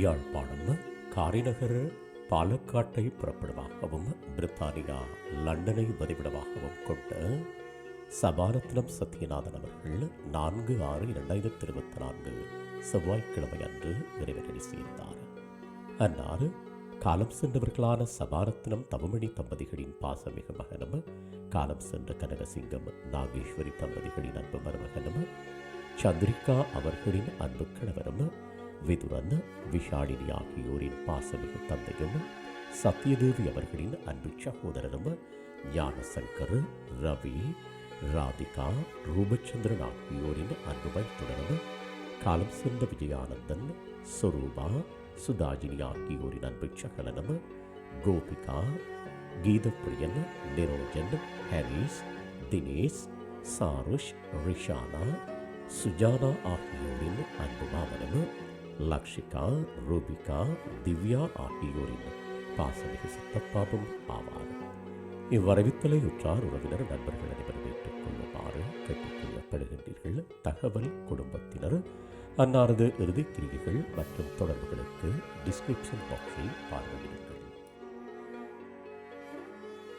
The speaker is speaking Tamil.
யாழ்ப்பாணம் காரிநகர் பாலக்காட்டை புறப்படுவாகவும் பிரித்தானியா லண்டனை வதிவிடமாகவும் கொண்ட சபாரத்னம் சத்யநாதன் அவர்கள் நான்கு ஆறு இரண்டாயிரத்தி இருபத்தி நான்கு செவ்வாய்க்கிழமை அன்று நிறைவேறி சேர்ந்தார். அன்னார் காலம் சென்றவர்களான சபாரத்னம் தவமணி தம்பதிகளின் பாசமிகு மகனும் காலம் சென்ற கனகசிங்கம் நாகேஸ்வரி தம்பதிகளின் அன்பு மருமகனும் சந்திரிகா அவர்களின் அன்பு கணவரும் விதுரன் விஷாலினி ஆகியோரின் பாசமிகு தந்தையும் சத்யதேவி அவர்களின் அன்பு சகோதரரும் ஞானசங்கர் ரவி ராதிகா ரூபச்சந்திரன் ஆகியோரின் அன்புமை தொடரும் காலம் சென்ற விஜயானந்தன் சுரூபா சுதாஜினி ஆகியோரின் அன்பு சகலனும் கோபிகா கீதப்பிரியன் நிரோஜன் ஹரிஸ் தினேஷ் சாருஷ் ரிஷானா சுஜானா ஆகியோரின் அன்பு லக்ஷிகா ரூபிகா திவ்யா ஆகியோரின் பாசமிகு சித்தப்பாவும் ஆவார். இவ்வரவித்தலை உற்றார் உறவினர் நண்பர்கள் அனைவரும் ஏற்றுக்கொள்ளுமாறு கேட்டுக்கொள்ளப்படுகின்றீர்கள். தகவல் குடும்பத்தினர் அன்னாரது இறுதிக் கிரிகைகள் மற்றும் தொடர்புகளுக்கு டிஸ்கிரிப்ஷன் பாக்ஸில் பார்வையிடுங்கள்.